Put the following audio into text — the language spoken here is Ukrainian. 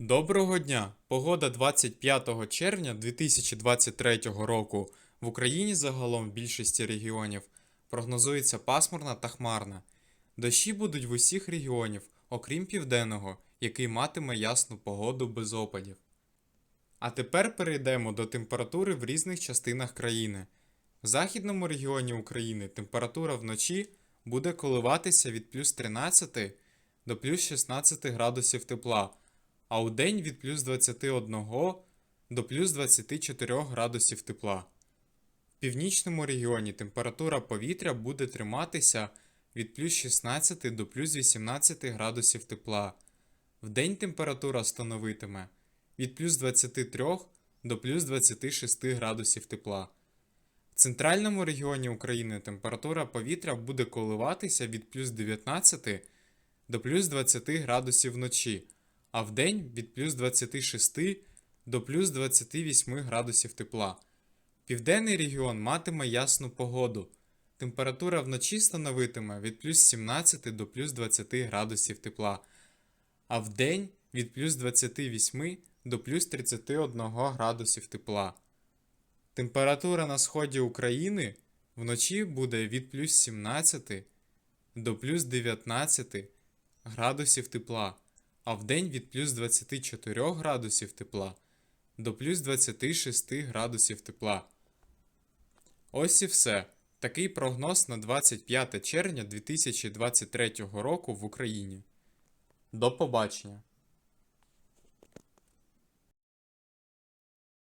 Доброго дня! Погода 25 червня 2023 року в Україні загалом в більшості регіонів прогнозується пасмурна та хмарна. Дощі будуть в усіх регіонів, окрім південного, який матиме ясну погоду без опадів. А тепер перейдемо до температури в різних частинах країни. В західному регіоні України температура вночі буде коливатися від плюс 13 до плюс 16 градусів тепла, а у день від плюс 21 до плюс 24 градусів тепла. В північному регіоні температура повітря буде триматися від плюс 16 до плюс 18 градусів тепла. Вдень температура становитиме від плюс 23 до плюс 26 градусів тепла. В центральному регіоні України температура повітря буде коливатися від плюс 19 до плюс 20 градусів вночі, а вдень від плюс 26 до плюс 28 градусів тепла. Південний регіон матиме ясну погоду. Температура вночі становитиме від плюс 17 до плюс 20 градусів тепла, а вдень від плюс 28 до плюс 31 градусів тепла. Температура на сході України вночі буде від плюс 17 до плюс 19 градусів тепла, а вдень від плюс 24 градусів тепла до плюс 26 градусів тепла. Ось і все. Такий прогноз на 25 червня 2023 року в Україні. До побачення!